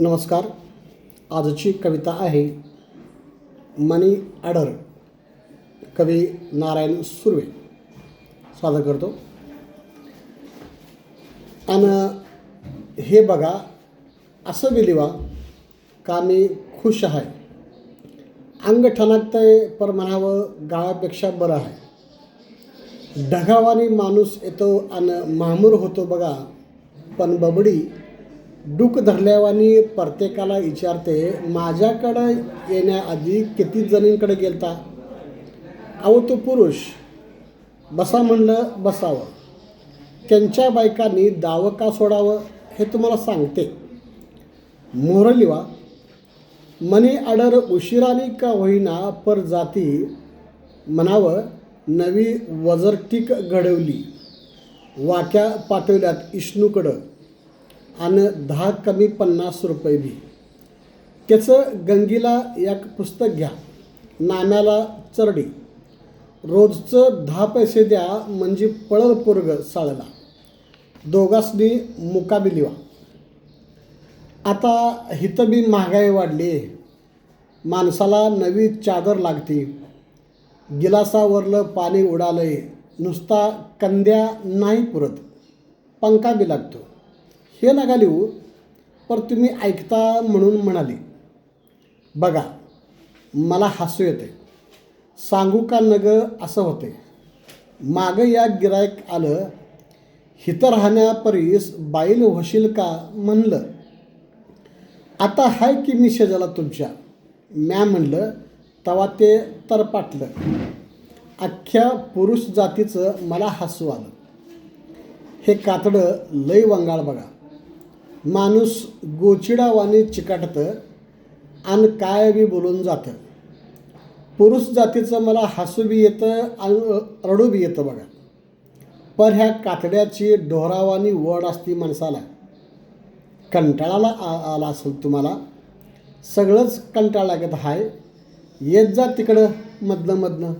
नमस्कार. आजची कविता आहे मनी अडर कवी नारायण सुर्वे. सादर करतो. आणि हे बघा असं बिलिवा का मी खुश आहे? अंग ठणकतंय पर म्हणावं गावापेक्षा बरं आहे. ढगावानी माणूस येतो आणि मामूर होतो बघा पण बबडी डूक धरल्यावानी प्रत्येकाला विचारते माझ्याकडं येण्याआधी किती जणींकडे गेलता? अहो तो पुरुष. बसा म्हणलं बसावं. त्यांच्या बायकांनी दावं का सोडावं हे तुम्हाला सांगते. मोहरलिवा मनी आडर उशिराने का होईना पर जाती? म्हणावं नवी वजरटीक घडवली वाक्या पाठवल्यात इष्णूकडं. आणि दहा कमी पन्नास रुपये बी त्याचं गंगीला एक पुस्तक घ्या. नाम्याला चरडी. रोजचं दहा पैसे द्या म्हणजे पळल पोरग साळला. दोघांसनी मुकाबिलिवा आता हिथं बी महागाई वाढली. माणसाला नवी चादर लागते. गिलासावरलं पाणी उडालंय. नुसता कंद्या नाही पुरत. पंखा बी लागतो. हे नका लिहू पर तुम्ही ऐकता म्हणून म्हणाले. बघा मला हसू येते. सांगू का नग असं होते. मागं या गिरायक आलं हिथं राहण्यापरीस बाईल होशील का म्हणलं. आता हाय की मी शेजाला तुमच्या. म्या म्हणलं तवा ते तरपाटलं अख्ख्या पुरुष जातीचं मला हसू आलं. हे कातडं लय वंगाळ बघा. माणूस गोचिडावाने चिकाटतं आणि काय बी बोलून जातं. पुरुष जातीचं मला हसू बी येतं आणि रडू बी येतं बघा. पर ह्या कातड्याची डोहरावानी वड असती माणसाला. कंटाळाला आ आला असेल तुम्हाला? सगळंच कंटाळा लागत आहे येत जा तिकडं मधनं मधनं.